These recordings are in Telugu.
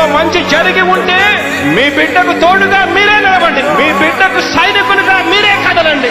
ఇంట్లో మంచి జరిగి ఉంటే మీ బిడ్డకు తోడుగా మీరే నిలబండి మీ బిడ్డకు సైనికులుగా మీరే కదలండి.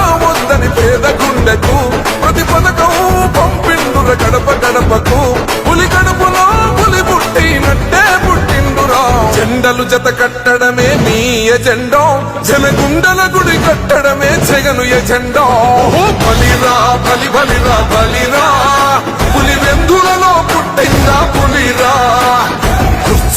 పేద గుండెకు ప్రతి పథకం పంపిండుర గడప గడపకు పులి గడపలో పులి పుట్టినట్టే పుట్టిండురా. జెండలు జత కట్టడమే మీ ఎజెండో. జనగుండల గుడి కట్టడమే జగను ఎజెండో. బలిరా బలి బలిరా బలిరా. పులి వెందులలో పుట్టిందా పులిరా?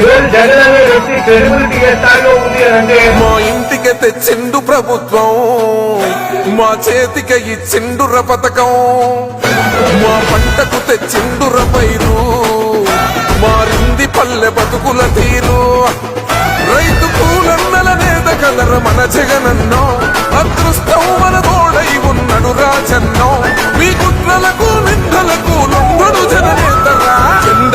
ఈరోజు జగన్ అనే వ్యక్తి క్రెడిబిలిటీ ఏ స్థాయిలో ఉంది అని అంటే మా ఇంటికి తెచ్చిండు ప్రభుత్వం. మా చేతికి ఇచ్చిండుర పథకం. మా పంటకు తెచ్చిండుర పైరు. మారింది పల్లె బతుకుల తీరు. రైతు పూలన్నల నేత కలర మన జగనన్నో. అదృష్టం మన తోడై ఉన్నడు రాజన్నో.